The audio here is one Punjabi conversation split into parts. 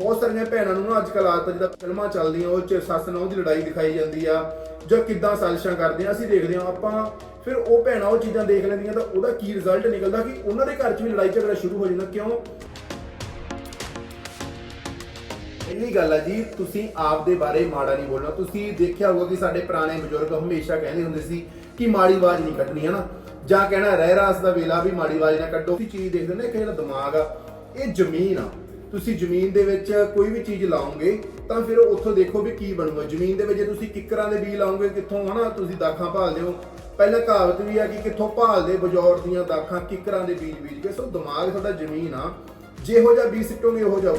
ਬਹੁਤ ਸਾਰੀਆਂ ਭੈਣਾਂ ਨੂੰ ਨਾ ਅੱਜ ਕੱਲ ਆਦਤ ਜਿੱਦਾਂ ਫਿਲਮਾਂ ਚੱਲਦੀਆਂ, ਉਹ ਚ ਸੱਸ ਨਾਲ ਦੀ ਲੜਾਈ ਦਿਖਾਈ ਜਾਂਦੀ ਆ, ਜਾਂ ਕਿੱਦਾਂ ਸਾਜ਼ਿਸ਼ਾਂ ਕਰਦੇ ਆ, ਅਸੀਂ ਦੇਖਦੇ ਆ ਆਪਾਂ ਫਿਰ ਉਹ ਭੈਣਾਂ ਉਹ ਚੀਜ਼ਾਂ ਦੇਖ ਲੈਂਦੀਆਂ ਤਾਂ ਉਹਦਾ ਕੀ ਰਿਜ਼ਲਟ ਨਿਕਲਦਾ ਕਿ ਉਹਨਾਂ ਦੇ ਘਰ 'ਚ ਵੀ ਲੜਾਈ ਝਗੜਾ ਸ਼ੁਰੂ ਹੋ ਜਾਂਦਾ, ਕਿਉਂ? ਪਹਿਲੀ ਗੱਲ ਆ ਜੀ, ਤੁਸੀਂ ਆਪ ਦੇ ਬਾਰੇ ਮਾੜਾ ਨਹੀਂ ਬੋਲਣਾ, ਤੁਸੀਂ ਦੇਖਿਆ ਹੋਊਗਾ ਕਿ ਸਾਡੇ ਪੁਰਾਣੇ ਬਜ਼ੁਰਗ ਹਮੇਸ਼ਾ ਕਹਿੰਦੇ ਹੁੰਦੇ ਸੀ ਕਿ ਮਾੜੀ ਆਵਾਜ਼ ਨਹੀਂ ਕੱਢਣੀ ਹੈ ਨਾ ਜਾਂ ਕਹਿਣਾ ਰਹਿ ਰਾਸ ਦਾ ਵੇਲਾ ਵੀ ਮਾੜੀ ਆਵਾਜ਼ ਨਾ ਕੱਢੋ, ਤੁਸੀਂ ਚੀਜ਼ ਦੇਖਦੇ ਨੇ ਕਿ ਜਿਹੜਾ ਦਿਮਾਗ ਆ, ਇਹ ਜ਼ਮੀਨ ਆ। ਤੁਸੀਂ ਜ਼ਮੀਨ ਦੇ ਵਿੱਚ ਕੋਈ ਵੀ ਚੀਜ਼ ਲਾਓਗੇ, ਤਾਂ ਫਿਰ ਉੱਥੋਂ ਦੇਖੋ ਵੀ ਕੀ ਬਣੂਗਾ। ਜ਼ਮੀਨ ਦੇ ਵਿੱਚ ਜੇ ਤੁਸੀਂ ਕਿੱਕਰਾਂ ਦੇ ਬੀਜ ਲਾਓਗੇ, ਕਿੱਥੋਂ ਹਨਾ ਤੁਸੀਂ ਦਾਖਾਂ ਭਾਲਦੇ ਹੋ ਪਹਿਲਾਂ ਕਹਾਵਤ ਵੀ ਆ ਕਿ ਕਿੱਥੋਂ ਭਾਲਦੇ ਬਜੌਰ ਦੀਆਂ ਦਾਖਾਂ, ਕਿੱਕਰਾਂ ਦੇ ਬੀਜ ਬੀਜ ਕੇ। ਸੋ ਦਿਮਾਗ ਤੁਹਾਡਾ ਜ਼ਮੀਨ ਆ। ਜਿਹੋ ਜਿਹਾ ਬੀਜ ਸਿੱਟੋਗੇ, ਉਹੋ ਜਿਹਾ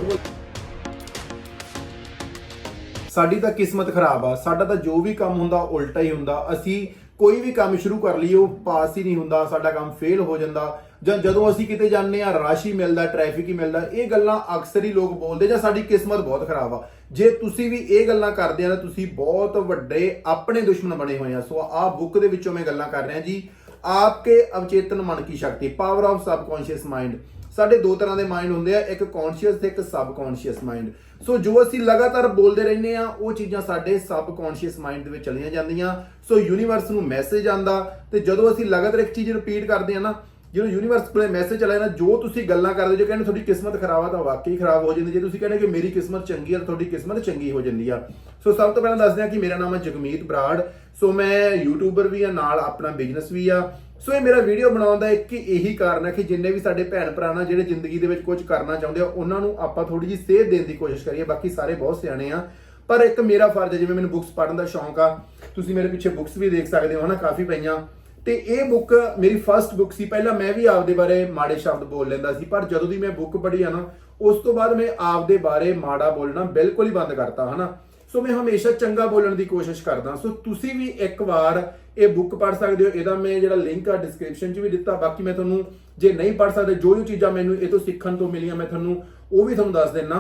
ਸਾਡੀ ਤਾਂ ਕਿਸਮਤ ਖਰਾਬ ਆ। ਸਾਡਾ ਤਾਂ ਜੋ ਵੀ ਕੰਮ ਹੁੰਦਾ, ਉਲਟਾ ਹੀ ਹੁੰਦਾ। ਅਸੀਂ ਕੋਈ ਵੀ ਕੰਮ ਸ਼ੁਰੂ ਕਰ ਲਈਏ, ਉਹ ਪਾਸ ਹੀ ਨਹੀਂ ਹੁੰਦਾ। ਸਾਡਾ ਕੰਮ ਫੇਲ ਹੋ ਜਾਂਦਾ। ਜਾਂ ਜਦੋਂ ਅਸੀਂ ਕਿਤੇ ਜਾਂਦੇ ਆ ਹੀ ਮਿਲਦਾ ਟ੍ਰੈਫਿਕ ਹੀ ਮਿਲਦਾ, ਇਹ ਗੱਲਾਂ ਅਕਸਰ ਹੀ ਲੋਕ ਬੋਲਦੇ ਜਾਂ ਸਾਡੀ ਕਿਸਮਤ ਬਹੁਤ ਖਰਾਬ ਆ। ਜੇ ਤੁਸੀਂ ਵੀ ਇਹ ਗੱਲਾਂ ਕਰਦੇ ਆ ਤਾਂ ਤੁਸੀਂ ਬਹੁਤ ਵੱਡੇ ਆਪਣੇ ਦੁਸ਼ਮਣ ਬਣੇ ਹੋਏ ਆ। ਸੋ ਆਹ ਬੁੱਕ ਦੇ ਵਿੱਚੋਂ ਮੈਂ ਗੱਲਾਂ ਕਰ ਰਿਹਾ ਜੀ। ਆਪਕੇ ਅਵਚੇਤਨ ਮਨ ਕੀ ਸ਼ਕਤੀ ਪਾਵਰ ਆਫ ਸਬਕੌਂਸ਼ੀਅਸ ਮਾਈਂਡ ਸਾਡੇ ਦੋ ਤਰ੍ਹਾਂ ਦੇ ਮਾਈਂਡ ਹੁੰਦੇ ਆ, ਇੱਕ ਕੌਨਸ਼ੀਅਸ ਤੇ ਇੱਕ ਸਬਕੌਂਸ਼ੀਅਸ ਮਾਈਂਡ ਸੋ ਜੋ ਅਸੀਂ ਲਗਾਤਾਰ ਬੋਲਦੇ ਰਹਿੰਦੇ ਆ, ਉਹ ਚੀਜ਼ਾਂ ਸਾਡੇ ਸਬਕੌਂਸ਼ੀਅਸ ਮਾਈਂਡ ਦੇ ਵਿੱਚ ਚਲੀਆਂ ਜਾਂਦੀਆਂ। ਸੋ ਯੂਨੀਵਰਸ ਨੂੰ ਮੈਸੇਜ ਆਂਦਾ ਤੇ ਜਦੋਂ ਅਸੀਂ ਲਗਾਤਾਰ ਇੱਕ ਚੀਜ਼ ਰਿਪੀਟ ਕਰਦੇ ਆ ਨਾ ਜਦੋਂ ਯੂਨੀਵਰਸ ਕੋਲੇ ਮੈਸੇਜ ਚਲਾ ਨਾ, ਜੋ ਤੁਸੀਂ ਗੱਲਾਂ ਕਰਦੇ ਜੋ ਕਹਿੰਦੇ ਤੁਹਾਡੀ ਕਿਸਮਤ ਖਰਾਬ ਆ, ਤਾਂ ਵਾਕਈ ਖਰਾਬ ਹੋ ਜਾਂਦੀ ਜੇ ਤੁਸੀਂ ਕਹਿੰਦੇ ਕਿ ਮੇਰੀ ਕਿਸਮਤ ਚੰਗੀ ਆ, ਤਾਂ ਤੁਹਾਡੀ ਕਿਸਮਤ ਚੰਗੀ ਹੋ ਜਾਂਦੀ ਆ। ਸੋ ਸਭ ਤੋਂ ਪਹਿਲਾਂ ਦੱਸਦੇ ਆ ਕਿ ਮੇਰਾ ਨਾਮ ਹੈ ਜਗਮੀਤ ਬਰਾੜ। ਸੋ ਮੈਂ ਯੂਟਿਊਬਰ ਵੀ ਆ, ਨਾਲ ਆਪਣਾ ਬਿਜ਼ਨਸ ਵੀ ਆ। ਸੋ ਇਹ ਮੇਰਾ ਵੀਡੀਓ ਬਣਾਉਣ ਦਾ ਇੱਕ ਇਹੀ ਕਾਰਨ ਹੈ ਕਿ ਜਿੰਨੇ ਵੀ ਸਾਡੇ ਭੈਣ ਭਰਾ ਨਾ, ਜਿਹੜੇ ਜ਼ਿੰਦਗੀ ਦੇ ਵਿੱਚ ਕੁਝ ਕਰਨਾ ਚਾਹੁੰਦੇ ਆ, ਉਹਨਾਂ ਨੂੰ ਆਪਾਂ ਥੋੜੀ ਜਿਹੀ ਸੇਧ ਦੇਣ ਦੀ ਕੋਸ਼ਿਸ਼ ਕਰੀਏ। ਬਾਕੀ ਸਾਰੇ ਬਹੁਤ ਸਿਆਣੇ ਆ। ਪਰ ਇੱਕ ਮੇਰਾ ਫਰਜ਼ ਹੈ, ਜਿਵੇਂ ਮੈਨੂੰ ਬੁੱਕਸ ਪੜ੍ਹਨ ਦਾ ਸ਼ੌਂਕ ਆ, ਤੁਸੀਂ ਮੇਰੇ ਪਿੱਛੇ ਬੁੱਕਸ ਵੀ ਦੇਖ ਸਕਦੇ ਹੋ, ਹਨਾ, ਕਾਫੀ ਪਈਆਂ। ਤੇ ਇਹ ਬੁੱਕ ਮੇਰੀ ਫਰਸਟ ਬੁੱਕ ਸੀ। ਪਹਿਲਾਂ ਮੈਂ ਵੀ ਆਪਦੇ ਬਾਰੇ ਮਾੜੇ ਸ਼ਬਦ ਬੋਲ ਲੈਂਦਾ ਸੀ, ਪਰ ਜਦੋਂ ਦੀ ਮੈਂ ਬੁੱਕ ਪੜ੍ਹੀ ਆ ਨਾ, ਉਸ ਤੋਂ ਬਾਅਦ ਮੈਂ ਆਪਦੇ ਬਾਰੇ ਮਾੜਾ ਬੋਲਣਾ ਬਿਲਕੁਲ ਹੀ ਬੰਦ ਕਰਤਾ, ਹਨਾ। ਸੋ ਮੈਂ ਹਮੇਸ਼ਾ ਚੰਗਾ ਬੋਲਣ ਦੀ ਕੋਸ਼ਿਸ਼ ਕਰਦਾ। ਸੋ ਤੁਸੀਂ ਵੀ ਇੱਕ ਵਾਰ ਇਹ ਬੁੱਕ ਪੜ੍ਹ ਸਕਦੇ ਹੋ। ਇਹਦਾ ਮੈਂ ਜਿਹੜਾ ਲਿੰਕ ਆ ਡਿਸਕ੍ਰਿਪਸ਼ਨ 'ਚ ਵੀ ਦਿੱਤਾ। ਬਾਕੀ ਮੈਂ ਤੁਹਾਨੂੰ ਜੇ ਨਹੀਂ ਪੜ੍ਹ ਸਕਦੇ, ਜੋ ਜੋ ਚੀਜ਼ਾਂ ਮੈਨੂੰ ਇਹ ਤੋਂ ਸਿੱਖਣ ਤੋਂ ਮਿਲੀਆਂ, ਮੈਂ ਤੁਹਾਨੂੰ ਉਹ ਵੀ ਤੁਹਾਨੂੰ ਦੱਸ ਦਿੰਨਾ।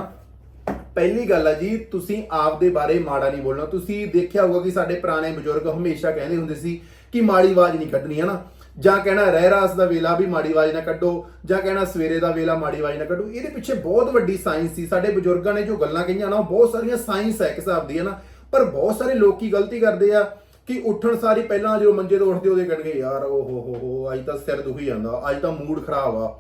ਪਹਿਲੀ ਗੱਲ ਆ ਜੀ, ਤੁਸੀਂ ਆਪ ਦੇ ਬਾਰੇ ਮਾੜਾ ਨਹੀਂ ਬੋਲਣਾ। ਤੁਸੀਂ ਦੇਖਿਆ ਹੋਊਗਾ ਕਿ ਸਾਡੇ ਪੁਰਾਣੇ ਬਜ਼ੁਰਗ ਹਮੇਸ਼ਾ ਕਹਿੰਦੇ ਹੁੰਦੇ ਸੀ ਕਿ ਮਾੜੀ ਆਵਾਜ਼ ਨਹੀਂ ਕੱਢਣੀ ਹੈ ਨਾ ਜਾਂ ਕਹਿਣਾ ਰਹਿ ਰਾਸ ਦਾ ਵੇਲਾ ਵੀ ਮਾੜੀ ਆਵਾਜ਼ ਨਾ ਕੱਢੋ, ਜਾਂ ਕਹਿਣਾ ਸਵੇਰੇ ਦਾ ਵੇਲਾ ਮਾੜੀ ਆਵਾਜ਼ ਨਾ ਕੱਢੋ। ਇਹਦੇ ਪਿੱਛੇ ਬਹੁਤ ਵੱਡੀ ਸਾਇੰਸ ਸੀ। ਸਾਡੇ ਬਜ਼ੁਰਗਾਂ ਨੇ ਜੋ ਗੱਲਾਂ ਕਹੀਆਂ ਨਾ, ਉਹ ਬਹੁਤ ਸਾਰੀਆਂ ਸਾਇੰਸ ਹੈ ਇੱਕ ਹਿਸਾਬ ਦੀ ਹੈ ਨਾ ਪਰ ਬਹੁਤ ਸਾਰੇ ਲੋਕੀ ਗਲਤੀ ਕਰਦੇ ਆ ਕਿ ਉੱਠਣ ਸਾਰੀ ਪਹਿਲਾਂ ਜਦੋਂ ਮੰਜੇ ਤੋਂ ਉੱਠਦੇ, ਉਹਦੇ ਕਹਿਣਗੇ, ਯਾਰ, ਓ ਹੋ ਹੋ ਹੋ, ਅੱਜ ਤਾਂ ਸਿਰ ਦੁਖੀ ਜਾਂਦਾ, ਅੱਜ ਤਾਂ ਮੂਡ ਖਰਾਬ ਆ।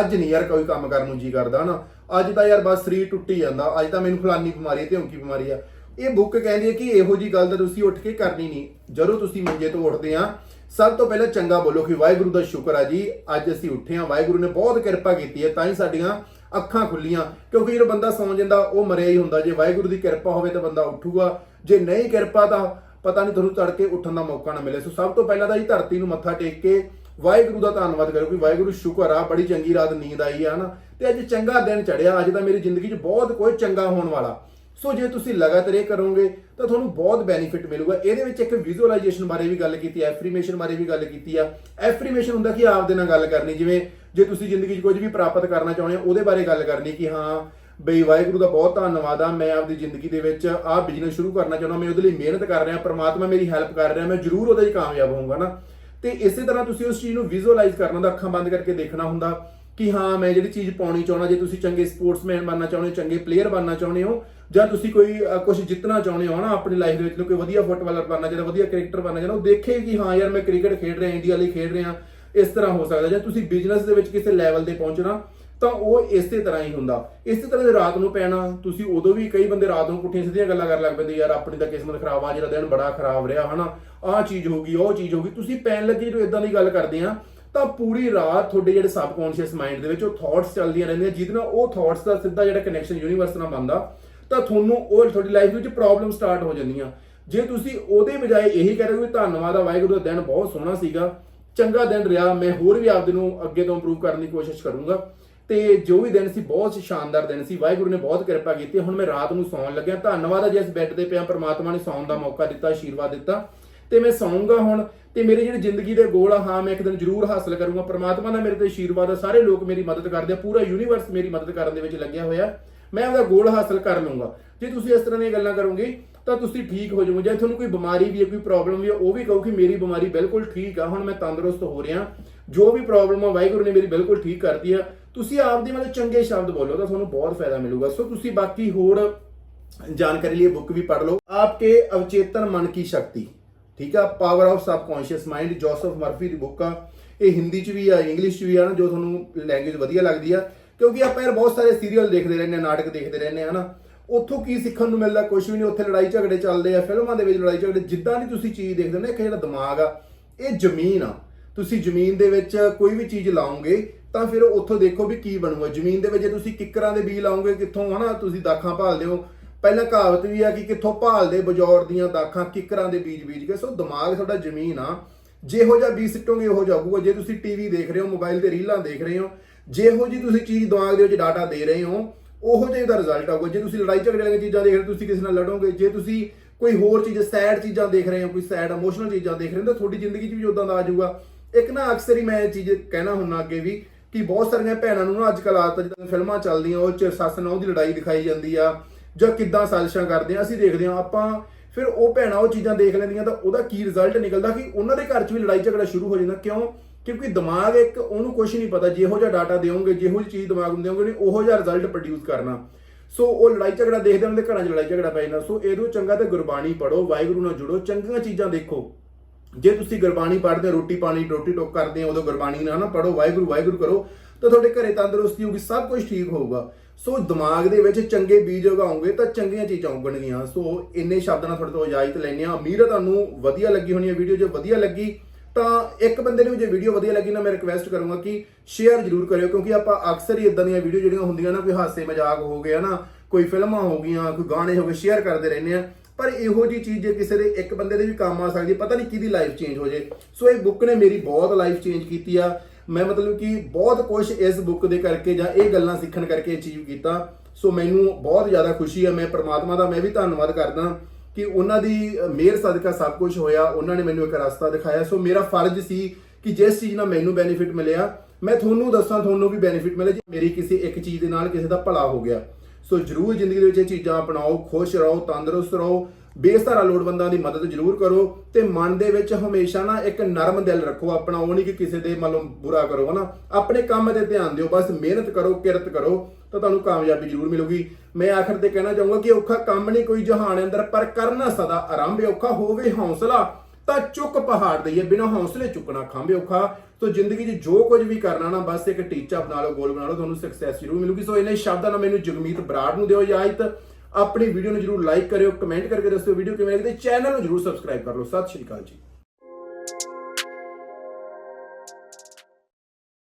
ਅੱਜ ਨਹੀਂ ਯਾਰ ਕੋਈ ਕੰਮ ਕਰਨ ਨੂੰ ਜੀ ਕਰਦਾ ਨਾ ਅੱਜ ਤਾਂ ਯਾਰ ਬਸ ਸਰੀਰ ਟੁੱਟੀ ਜਾਂਦਾ, ਅੱਜ ਤਾਂ ਮੈਨੂੰ ਫਲਾਨੀ ਬਿਮਾਰੀ ਹੈ ਤੇ ਉਂਕੀ ਬਿਮਾਰੀ ਆ। ਇਹ ਬੁੱਕ ਕਹਿੰਦੀ ਹੈ ਕਿ ਇਹੋ ਜੀ ਗੱਲ ਤਾਂ ਤੁਸੀਂ ਉੱਠ ਕੇ ਕਰਨੀ ਨਹੀਂ। ਜਦੋਂ ਤੁਸੀਂ ਮੰਜੇ ਤੋਂ ਉੱਠਦੇ ਆ ਸਭ ਤੋਂ ਪਹਿਲਾਂ ਚੰਗਾ ਬੋਲੋ ਕਿ ਵਾਹਿਗੁਰੂ ਦਾ ਸ਼ੁਕਰ ਆ ਜੀ। ਅੱਜ ਅਸੀਂ ਉੱਠੇ ਆ ਵਾਹਿਗੁਰੂ ਨੇ ਬਹੁਤ ਕਿਰਪਾ ਕੀਤੀ ਹੈ, ਤਾਂ ਹੀ ਸਾਡੀਆਂ ਅੱਖਾਂ ਖੁੱਲੀਆਂ। ਕਿਉਂਕਿ ਜਦੋਂ ਬੰਦਾ ਸੌਂ ਜਾਂਦਾ, ਉਹ ਮਰਿਆ ਹੀ ਹੁੰਦਾ। ਜੇ ਵਾਹਿਗੁਰੂ ਦੀ ਕਿਰਪਾ ਹੋਵੇ ਤਾਂ ਬੰਦਾ ਉੱਠੂਗਾ। ਜੇ ਨਹੀਂ ਕਿਰਪਾ ਤਾਂ ਪਤਾ ਨਹੀਂ ਤੁਹਾਨੂੰ ਤੜਕੇ ਉੱਠਣ ਦਾ ਮੌਕਾ ਨਾ ਮਿਲੇ। ਸੋ ਸਭ ਤੋਂ ਪਹਿਲਾਂ ਤਾਂ ਜੀ ਧਰਤੀ ਨੂੰ ਮੱਥਾ ਟੇਕ ਕੇ ਵਾਹਿਗੁਰੂ ਦਾ ਧੰਨਵਾਦ ਕਰੋ ਕਿ ਵਾਹਿਗੁਰੂ ਸ਼ੁਕਰ ਆ, ਬੜੀ ਚੰਗੀ ਰਾਤ ਨੀਂਦ ਆਈ ਆ ਨਾ ਤੇ ਅੱਜ ਚੰਗਾ ਦਿਨ ਚੜਿਆ ਅੱਜ ਤਾਂ ਮੇਰੀ ਜ਼ਿੰਦਗੀ 'ਚ ਬਹੁਤ ਕੁਝ ਚੰਗਾ ਹੋਣ ਵਾਲਾ। ਸੋ ਜੇ ਤੁਸੀਂ ਲਗਾਤਾਰ ਇਹ ਕਰੋਗੇ, ਤਾਂ ਤੁਹਾਨੂੰ ਬਹੁਤ ਬੈਨੀਫਿਟ ਮਿਲੂਗਾ। ਇਹਦੇ ਵਿੱਚ ਇੱਕ ਵਿਜ਼ੂਅਲਾਈਜੇਸ਼ਨ ਬਾਰੇ ਵੀ ਗੱਲ ਕੀਤੀ ਐਫਰਮੇਸ਼ਨ ਬਾਰੇ ਵੀ ਗੱਲ ਕੀਤੀ ਆ। ਐਫਰਮੇਸ਼ਨ ਹੁੰਦਾ ਕਿ ਆਪ ਦੇ ਨਾਲ ਗੱਲ ਕਰਨੀ, ਜਿਵੇਂ ਜੇ ਤੁਸੀਂ ਜ਼ਿੰਦਗੀ 'ਚ ਕੁਝ ਵੀ ਪ੍ਰਾਪਤ ਕਰਨਾ ਚਾਹੁੰਦੇ ਹੋ, ਉਹਦੇ ਬਾਰੇ ਗੱਲ ਕਰਨੀ ਕਿ ਹਾਂ, ਬਈ ਵਾਹਿਗੁਰੂ ਦਾ ਬਹੁਤ ਧੰਨਵਾਦ ਆ, ਮੈਂ ਆਪਦੀ ਜ਼ਿੰਦਗੀ ਦੇ ਵਿੱਚ ਆਹ ਬਿਜ਼ਨਸ ਸ਼ੁਰੂ ਕਰਨਾ ਚਾਹੁੰਦਾ, ਮੈਂ ਉਹਦੇ ਲਈ ਮਿਹਨਤ ਕਰ ਰਿਹਾ, ਪ੍ਰਮਾਤਮਾ ਮੇਰੀ ਹੈਲਪ ਕਰ ਰਿਹਾ, ਮੈਂ ਜ਼ਰੂਰ ਉਹਦੇ 'ਚ ਕਾਮਯਾਬ ਹੋਊਂਗਾ ਨਾ। ਤੇ ਇਸੇ ਤਰ੍ਹਾਂ ਤੁਸੀਂ ਉਸ ਚੀਜ਼ ਨੂੰ ਵਿਜ਼ੂਅਲਾਈਜ਼ ਕਰਨਾ ਹੁੰਦਾ ਅੱਖਾਂ ਬੰਦ ਕਰਕੇ ਦੇਖਣਾ ਹੁੰਦਾ ਕਿ ਹਾਂ, ਮੈਂ ਜਿਹੜੀ ਚੀਜ਼ ਪਾਉਣੀ ਚਾਹੁੰਦਾ, ਜੇ ਤੁਸੀਂ ਚੰਗੇ ਸਪੋਰਟਸਮੈਨ ਬਣਨਾ ਚਾਹੁੰਦੇ ਹੋ, ਚੰਗੇ ਪਲੇਅਰ ਬਣਨਾ ਚਾਹੁੰਦੇ ਹੋ ਜਾਂ ਤੁਸੀਂ ਕੋਈ ਕੁਝ ਜਿੱਤਣਾ ਚਾਹੁੰਦੇ ਹੋ ਨਾ ਆਪਣੀ ਲਾਈਫ ਦੇ ਵਿੱਚ, ਕੋਈ ਵਧੀਆ ਫੁੱਟਬਾਲਰ ਬਣਨਾ ਚਾਹੁੰਦੇ ਵਧੀਆ ਕ੍ਰਿਕਟਰ ਬਣਨਾ ਚਾਹੁੰਦੇ ਉਹ ਦੇਖੇ ਕਿ ਹਾਂ ਯਾਰ ਮੈਂ ਕ੍ਰਿਕਟ ਖੇਡ ਰਿਹਾ ਇੰਡੀਆ ਲਈ ਖੇਡ ਰਿਹਾ, ਇਸ ਤਰ੍ਹਾਂ ਹੋ ਸਕਦਾ, ਜਾਂ ਤੁਸੀਂ ਬਿਜ਼ਨਸ ਦੇ ਵਿੱਚ ਕਿਸੇ ਲੈਵਲ ਤੇ ਪਹੁੰਚਣਾ, ਤਾਂ ਉਹ ਇਸੇ ਤਰ੍ਹਾਂ ਹੀ ਹੁੰਦਾ। ਇਸੇ ਤਰ੍ਹਾਂ ਦੇ ਰਾਤ ਨੂੰ ਪੈਣਾ, ਤੁਸੀਂ ਉਦੋਂ ਵੀ ਕਈ ਬੰਦੇ ਰਾਤ ਨੂੰ ਪੁੱਠੀਆਂ ਸਿੱਧੀਆਂ ਗੱਲਾਂ ਕਰਨ ਲੱਗ ਪੈਂਦੇ, ਯਾਰ ਆਪਣੀ ਤਾਂ ਕਿਸਮਤ ਖਰਾਬ ਆ, ਜਿਹੜਾ ਦਿਨ ਬੜਾ ਖਰਾਬ ਰਿਹਾ, ਹਨਾ, ਆਹ ਚੀਜ਼ ਹੋ ਗਈ, ਉਹ ਚੀਜ਼ ਹੋ ਗਈ, ਤੁਸੀਂ ਪੈਣ ਲੱਗੇ ਜਦੋਂ ਇਦਾਂ ਦੀ ਗੱਲ ਕਰਦੇ ਆ, ਤਾਂ ਪੂਰੀ ਰਾਤ ਤੁਹਾਡੇ ਜਿਹੜੇ ਸਬਕੌਂਸ਼ੀਅਸ ਮਾਈਂਡ ਦੇ ਵਿੱਚ ਉਹ ਥਾਟਸ ਚੱਲਦੀਆਂ ਰਹਿੰਦੀਆਂ, ਜਿਹਦੇ ਨਾਲ ਉਹ ਥਾਟਸ ਦਾ ਸਿੱਧਾ ਜਿਹੜਾ ਕਨੈਕਸ਼ਨ ਯੂਨੀਵਰਸ ਨਾਲ ਬਣਦਾ ਤਾਂ ਤੁਹਾਨੂੰ ਉਹ ਤੁਹਾਡੀ ਲਾਈਫ ਵਿੱਚ ਪ੍ਰੋਬਲਮ ਸਟਾਰਟ ਹੋ ਜਾਂਦੀਆਂ। ਜੇ ਤੁਸੀਂ ਉਹਦੇ ਬਜਾਏ ਇਹੀ ਕਹਿ ਰਹੇ ਹੋ ਕਿ ਧੰਨਵਾਦ ਆ, ਵਾਹਿਗੁਰੂ ਦਾ ਦਿਨ ਬਹੁਤ ਸੋਹਣਾ ਸੀਗਾ, ਚੰਗਾ ਦਿਨ ਰਿਹਾ, ਮੈਂ ਹੋਰ ਵੀ ਆਪਦੇ ਨੂੰ ਅੱਗੇ ਤੋਂ ਇੰਪਰੂਵ ਕਰਨ ਦੀ ਕੋਸ਼ਿਸ਼ ਕਰੂੰਗਾ। ਤੇ ਜੋ ਵੀ ਦਿਨ ਸੀ, ਬਹੁਤ ਸ਼ਾਨਦਾਰ ਦਿਨ ਸੀ। ਵਾਹਿਗੁਰੂ ਨੇ ਬਹੁਤ ਕਿਰਪਾ ਕੀਤੀ। ਹੁਣ ਮੈਂ ਰਾਤ ਨੂੰ ਸੌਣ ਲੱਗਿਆ। ਧੰਨਵਾਦ ਆ ਜਿਸ ਬੈੱਡ ਤੇ ਪਿਆ, ਪ੍ਰਮਾਤਮਾ ਨੇ ਸੌਣ ਦਾ ਮੌਕਾ ਦਿੱਤਾ, ਆਸ਼ੀਰਵਾਦ ਦਿੱਤਾ। ਤੇ ਮੈਂ ਸੌਂਗਾ ਹੁਣ। ਤੇ ਮੇਰੇ ਜਿਹੜੇ ਜ਼ਿੰਦਗੀ ਦੇ ਗੋਲ ਆ, ਹਾਂ, ਮੈਂ ਇੱਕ ਦਿਨ ਜ਼ਰੂਰ ਹਾਸਲ ਕਰੂੰਗਾ। ਪਰਮਾਤਮਾ ਦਾ ਮੇਰੇ ਤੇ ਆਸ਼ੀਰਵਾਦ ਆ। ਸਾਰੇ ਲੋਕ ਮੇਰੀ ਮਦਦ ਕਰਦੇ ਆ। ਪੂਰਾ ਯੂਨੀਵਰਸ ਮੇਰੀ ਮਦਦ ਕਰਨ ਦੇ ਵਿੱਚ ਲੱਗਿਆ ਹੋਇਆ। ਮੈਂ ਉਹਦਾ ਗੋਲ ਹਾਸਲ ਕਰ ਲਵਾਂਗਾ ਜੇ ਤੁਸੀਂ ਇਸ ਤਰ੍ਹਾਂ ਦੀਆਂ ਗੱਲਾਂ ਕਰੋਗੇ, ਤਾਂ ਤੁਸੀਂ ਠੀਕ ਹੋ ਜਾਓਗੇ। ਜੇ ਤੁਹਾਨੂੰ ਕੋਈ ਬਿਮਾਰੀ ਵੀ ਹੈ, ਕੋਈ ਪ੍ਰੋਬਲਮ ਵੀ ਹੈ, ਉਹ ਵੀ ਕਹੋ ਕਿ ਮੇਰੀ ਬਿਮਾਰੀ ਬਿਲਕੁਲ ਠੀਕ ਆ, ਹੁਣ ਮੈਂ ਤੰਦਰੁਸਤ ਹੋ ਰਿਹਾ। ਜੋ ਵੀ ਪ੍ਰੋਬਲਮ ਆ, ਵਾਹਿਗੁਰੂ ਨੇ ਮੇਰੀ ਬਿਲਕੁਲ ਠੀਕ ਕਰਦੀ ਆ। ਤੁਸੀਂ ਆਪਦੇ ਮਤਲਬ ਚੰਗੇ ਸ਼ਬਦ ਬੋਲੋ, ਤਾਂ ਤੁਹਾਨੂੰ ਬਹੁਤ ਫਾਇਦਾ ਮਿਲੂਗਾ। ਸੋ ਤੁਸੀਂ ਬਾਕੀ ਹੋਰ ਜਾਣਕਾਰੀ ਲਈ ਬੁੱਕ ਵੀ ਪੜ੍ਹ ਲਓ। ਆਪਕੇ ਅਵਚੇਤਨ ਮਨ ਕੀ ਸ਼ਕਤੀ। ਠੀਕ ਆ? Power of subconscious mind Joseph Murphy the book ਆ। ਇਹ ਹਿੰਦੀ ਚ ਵੀ ਆ ਇੰਗਲਿਸ਼ ਚ ਵੀ ਆ ਨਾ, ਜੋ ਤੁਹਾਨੂੰ ਲੈਂਗੁਏਜ ਵਧੀਆ ਲੱਗਦੀ ਆ। ਕਿਉਂਕਿ ਆਪਾਂ ਯਾਰ ਬਹੁਤ ਸਾਰੇ ਸੀਰੀਅਲ ਦੇਖਦੇ ਰਹਿੰਦੇ ਆ, ਨਾਟਕ ਦੇਖਦੇ ਰਹਿੰਦੇ ਆ, ਹਨਾ। ਉੱਥੋਂ ਕੀ ਸਿੱਖਣ ਨੂੰ ਮਿਲਦਾ ਕੁਝ ਵੀ ਨਹੀਂ, ਉੱਥੇ ਲੜਾਈ ਝਗੜੇ ਚੱਲਦੇ ਆ, ਫਿਲਮਾਂ ਦੇ ਵਿੱਚ ਲੜਾਈ ਝਗੜੇ, ਜਿੱਦਾਂ ਦੀ ਤੁਸੀਂ ਚੀਜ਼ ਦੇਖਦੇ ਹੋ ਨਾ, ਇੱਕ ਜਿਹੜਾ ਦਿਮਾਗ ਆ, ਇਹ ਜ਼ਮੀਨ ਆ। ਤੁਸੀਂ ਜ਼ਮੀਨ ਦੇ ਵਿੱਚ ਕੋਈ ਵੀ ਚੀਜ਼ ਲਾਓਗੇ, ਤਾਂ ਫਿਰ ਉੱਥੋਂ ਦੇਖੋ ਵੀ ਕੀ ਬਣੂਗਾ। ਜ਼ਮੀਨ ਦੇ ਵਿੱਚ ਜੇ ਤੁਸੀਂ ਕਿੱਕਰਾਂ ਦੇ ਬੀਜ ਲਾਓਗੇ, ਕਿੱਥੋਂ, ਹਨਾ, ਤੁਸੀਂ ਦਾਖਾਂ ਭਾਲਦੇ ਹੋ। ਪਹਿਲਾਂ ਕਹਾਵਤ ਵੀ ਆ ਕਿ ਕਿੱਥੋਂ ਭਾਲਦੇ ਬਜੌਰ ਦੀਆਂ ਦਾਖਾਂ, ਕਿੱਕਰਾਂ ਦੇ ਬੀਜ ਬੀਜ ਕੇ। ਸੋ ਦਿਮਾਗ ਤੁਹਾਡਾ ਜ਼ਮੀਨ ਆ। ਜਿਹੋ ਜਿਹਾ ਬੀਜ ਸਿੱਟੋਗੇ, ਉਹੋ ਜਿਹਾ ਹੋਊਗਾ। ਜੇ ਤੁਸੀਂ ਟੀਵੀ ਦੇਖ ਰਹੇ ਹੋ, ਮੋਬਾਈਲ ਤੇ ਰੀਲਾਂ ਦੇਖ ਰਹੇ ਹੋ ਜਿਹੋ ਜੀ ਤੁਸੀਂ ਚੀਜ਼ ਦਿਮਾਗ ਦੇ ਵਿੱਚ ਡਾਟਾ ਦੇ ਰਹੇ ਹੋ, ਉਹੋ ਜਿਹਾ ਦਾ ਰਿਜ਼ਲਟ ਆਊਗਾ। ਜੇ ਤੁਸੀਂ ਲੜਾਈ ਝਗੜੇ ਵਾਲੀਆਂ ਚੀਜ਼ਾਂ ਦੇਖ ਰਹੇ ਹੋ, ਤੁਸੀਂ ਕਿਸੇ ਨਾਲ ਲੜੋਗੇ, ਜੇ ਤੁਸੀਂ ਕੋਈ ਹੋਰ ਚੀਜ਼ ਸੈਡ ਚੀਜ਼ਾਂ ਦੇਖ ਰਹੇ ਹੋ, ਕੋਈ ਸੈਡ ਇਮੋਸ਼ਨਲ ਚੀਜ਼ਾਂ ਦੇਖ ਰਹੇ ਹੋ, ਤਾਂ ਤੁਹਾਡੀ ਜ਼ਿੰਦਗੀ 'ਚ ਵੀ ਉਦਾਂ ਦਾ ਆ ਜਾਊਗਾ। ਇੱਕ ਨਾ ਅਕਸਰ ਹੀ ਮੈਂ ਇਹ ਚੀਜ਼ ਕਹਿਣਾ ਹੁੰਦਾ ਅੱਗੇ ਵੀ ਕਿ ਬਹੁਤ ਸਾਰੀਆਂ ਭੈਣਾਂ ਨੂੰ ਨਾ ਅੱਜ ਕੱਲ੍ਹ ਆਦਤ, ਜਿੱਦਾਂ ਫਿਲਮਾਂ ਚੱਲਦੀਆਂ, ਉਹ 'ਚ ਸੱਸ ਨਾਲ ਉਹਦੀ ਲੜਾਈ ਦਿਖਾਈ ਜਾਂਦੀ ਆ, ਜਾਂ ਕਿੱਦਾਂ ਸਾਜ਼ਿਸ਼ਾਂ ਕਰਦੇ ਆ, ਅਸੀਂ ਦੇਖਦੇ ਆ ਆਪਾਂ ਫਿਰ ਉਹ ਭੈਣਾਂ ਉਹ ਚੀਜ਼ਾਂ ਦੇਖ ਲੈਂਦੀਆਂ ਤਾਂ ਉਹਦਾ ਕੀ ਰਿਜ਼ਲਟ ਨਿਕਲਦਾ ਕਿ ਉਹਨਾਂ ਦੇ ਘਰ 'ਚ ਵੀ ਲੜਾਈ ਝਗੜਾ ਸ਼ੁਰੂ ਹੋ ਜਾਂਦਾ। ਕਿਉਂ? ਕਿਉਂਕਿ ਦਿਮਾਗ ਇੱਕ ਉਹਨੂੰ ਕੁਝ ਨਹੀਂ ਪਤਾ ਜਿਹੋ ਜਿਹਾ ਡਾਟਾ ਦਿਓਗੇ ਜਿਹੋ ਜਿਹੀ ਚੀਜ਼ ਦਿਮਾਗ ਨੂੰ ਦਿਓਗੇ ਨਹੀਂ ਉਹੋ ਜਿਹਾ ਰਿਜ਼ਲਟ ਪ੍ਰੋਡਿਊਸ ਕਰਨਾ। ਸੋ ਉਹ ਲੜਾਈ ਝਗੜਾ ਦੇਖਦੇ ਉਹਨਾਂ ਦੇ ਘਰਾਂ 'ਚ ਲੜਾਈ ਝਗੜਾ ਪੈ ਜਾਂਦਾ। ਸੋ ਇਹਦੋਂ ਚੰਗਾ ਤੇ ਗੁਰਬਾਣੀ ਪੜੋ ਵਾਹਿਗੁਰੂ ਨਾਲ ਜੁੜੋ ਚੰਗੀਆਂ ਚੀਜ਼ਾਂ ਦੇਖੋ। ਜੇ ਤੁਸੀਂ ਗੁਰਬਾਣੀ ਪੜ੍ਹਦੇ ਹੋ, ਰੋਟੀ ਪਾਣੀ ਰੋਟੀ ਟੋਕ ਕਰਦੇ ਹੋ ਉਦੋਂ ਗੁਰਬਾਣੀ ਨਾਲ ਨਾ ਪੜੋ ਵਾਹਿਗੁਰੂ ਵਾਹਿਗੁਰੂ ਕਰੋ ਤਾਂ ਤੁਹਾਡੇ ਘਰੇ ਤੰਦਰੁਸਤੀ ਹੋਊਗੀ ਸਭ ਕੁਝ ਠੀਕ ਹੋਊਗਾ। ਸੋ ਦਿਮਾਗ ਦੇ ਵਿੱਚ ਚੰਗੇ ਬੀਜ ਉਗਾਉਂਗੇ ਤਾਂ ਚੰਗੀਆਂ ਚੀਜ਼ਾਂ ਉਗਣਗੀਆਂ। ਸੋ ਇੰਨੇ ਸ਼ਬਦਾਂ ਨਾਲ ਤੁਹਾਡੇ ਤੋਂ ਇਜਾਜ਼ਤ ਲੈਂਦੇ ਆ ਅਮੀਰ ਤੁਹਾਨੂੰ ਵਧੀਆ ਲੱਗੀ ਹੋਣੀ ਹੈ ਵੀਡੀਓ। ਜੇ ਵਧੀਆ ਲੱਗੀ ਤਾਂ ਇੱਕ ਬੰਦੇ ਨੂੰ ਜੇ ਵੀਡੀਓ ਵਧੀਆ ਲੱਗੀ ਨਾ, ਮੈਂ ਰਿਕਵੈਸਟ ਕਰੂੰਗਾ ਕਿ ਸ਼ੇਅਰ ਜ਼ਰੂਰ ਕਰਿਓ, ਕਿਉਂਕਿ ਆਪਾਂ ਅਕਸਰ ਹੀ ਇਦਾਂ ਦੀਆਂ ਵੀਡੀਓ ਜਿਹੜੀਆਂ ਹੁੰਦੀਆਂ ਨਾ, ਕੋਈ ਹਾਸੇ ਮਜ਼ਾਕ ਹੋ ਗਿਆ ਨਾ ਕੋਈ ਫਿਲਮਾਂ ਹੋ ਗਈਆਂ, ਕੋਈ ਗਾਣੇ ਹੋ ਗਏ ਸ਼ੇਅਰ ਕਰਦੇ ਰਹਿੰਦੇ ਆ। ਪਰ ਇਹੋ ਜੀ ਚੀਜ਼ ਜੇ ਕਿਸੇ ਦੇ ਇੱਕ ਬੰਦੇ ਦੇ ਵੀ ਕੰਮ ਆ ਸਕਦੀ ਪਤਾ ਨਹੀਂ ਕਿਹਦੀ ਲਾਈਫ ਚੇਂਜ ਹੋ ਜੇ। ਸੋ ਇਹ ਬੁੱਕ ਨੇ ਮੇਰੀ ਬਹੁਤ ਲਾਈਫ ਚੇਂਜ ਕੀਤੀ ਆ। ਮੈਂ ਮਤਲਬ ਕਿ ਬਹੁਤ ਕੁਝ ਇਸ ਬੁੱਕ ਦੇ ਕਰਕੇ ਜਾਂ ਇਹ ਗੱਲਾਂ ਸਿੱਖਣ ਕਰਕੇ ਅਚੀਵ ਕੀਤਾ। ਸੋ ਮੈਨੂੰ ਬਹੁਤ ਜ਼ਿਆਦਾ ਖੁਸ਼ੀ ਆ, ਮੈਂ ਪ੍ਰਮਾਤਮਾ ਦਾ ਮੈਂ ਵੀ ਧੰਨਵਾਦ ਕਰਦਾ। ਕਿ ਉਹਨਾਂ ਦੀ ਮਿਹਰ ਸਦਕਾ ਸਭ ਕੁਝ ਹੋਇਆ, ਉਹਨਾਂ ਨੇ ਮੈਨੂੰ ਇੱਕ ਰਸਤਾ ਦਿਖਾਇਆ। ਸੋ ਮੇਰਾ ਫਰਜ਼ ਸੀ ਕਿ ਜਿਸ ਚੀਜ਼ ਨਾਲ ਮੈਨੂੰ ਬੈਨੀਫਿਟ ਮਿਲਿਆ, ਮੈਂ ਤੁਹਾਨੂੰ ਦੱਸਾਂ, ਤੁਹਾਨੂੰ ਵੀ ਬੈਨੀਫਿਟ ਮਿਲੇ ਜੇ ਮੇਰੀ ਕਿਸੇ ਇੱਕ ਚੀਜ਼ ਦੇ ਨਾਲ ਕਿਸੇ ਦਾ ਭਲਾ ਹੋ ਗਿਆ। ਸੋ ਜਰੂਰ ਜ਼ਿੰਦਗੀ ਦੇ ਵਿੱਚ ਇਹ ਚੀਜ਼ਾਂ ਅਪਣਾਓ, ਖੁਸ਼ ਰਹੋ, ਤੰਦਰੁਸਤ ਰਹੋ। ਬੇਸਹਾਰਾ ਲੋੜਵੰਦਾਂ ਦੀ ਮਦਦ ਜਰੂਰ ਕਰੋ ਤੇ ਮਨ ਦੇ ਵਿੱਚ ਹਮੇਸ਼ਾ ਨਾ ਇੱਕ ਨਰਮ ਦਿਲ ਰੱਖੋ, ਆਪਣਾ ਉਹ ਨਹੀਂ ਕਿ ਕਿਸੇ ਦੇ ਮਤਲਬ ਬੁਰਾ ਕਰੋ, ਹਨਾ? ਆਪਣੇ ਕੰਮ ਤੇ ਧਿਆਨ ਦਿਓ, ਬਸ ਮਿਹਨਤ ਕਰੋ, ਕਿਰਤ ਕਰੋ, ਤਾਂ ਤੁਹਾਨੂੰ ਕਾਮਯਾਬੀ ਜਰੂਰ ਮਿਲੂਗੀ। ਮੈਂ ਆਖਰ ਤੇ ਕਹਿਣਾ ਚਾਹੂੰਗਾ ਕਿ ਔਖਾ ਕੰਮ ਨਹੀਂ ਕੋਈ ਜਹਾਨ ਅੰਦਰ, ਪਰ ਕਰਨਾ ਸਦਾ ਆਰੰਭ ਔਖਾ ਹੋਵੇ ਹੌਸਲਾ, ਤਾਂ ਚੁੱਕ ਪਹਾੜ ਦਈਏ ਬਿਨਾ ਹੌਸਲੇ ਚੁੱਕਣਾ ਖੰਭ ਔਖਾ। ਤੋ ਜ਼ਿੰਦਗੀ 'ਚ ਜੋ ਕੁਝ ਵੀ ਕਰਨਾ ਨਾ, ਬਸ ਇੱਕ ਟੀਚਾ ਬਣਾ ਲਓ ਗੋਲ ਬਣਾ ਲਓ, ਤੁਹਾਨੂੰ ਸਕਸੈਸ ਜ਼ਰੂਰ ਮਿਲੂਗੀ। ਸੋ ਇਹਨੇ ਸ਼ਬਦਾਂ ਨਾਲ ਮੈਨੂੰ ਜਗਮੀਤ ਬਰਾੜ ਨੂੰ ਦਿਓ ਇਜਾਜ਼ਤ ਆਪਣੀ ਵੀਡੀਓ ਨੂੰ ਜਰੂਰ ਲਾਈਕ ਕਰਿਓ ਕਮੈਂਟ ਕਰਕੇ ਦੱਸਿਓ ਵੀਡੀਓ ਕਿਵੇਂ ਲੱਗੀ ਚੈਨਲ ਨੂੰ ਜਰੂਰ ਸਬਸਕ੍ਰਾਈਬ ਕਰ ਲਓ। ਸਤਿ ਸ਼੍ਰੀ ਅਕਾਲ ਜੀ।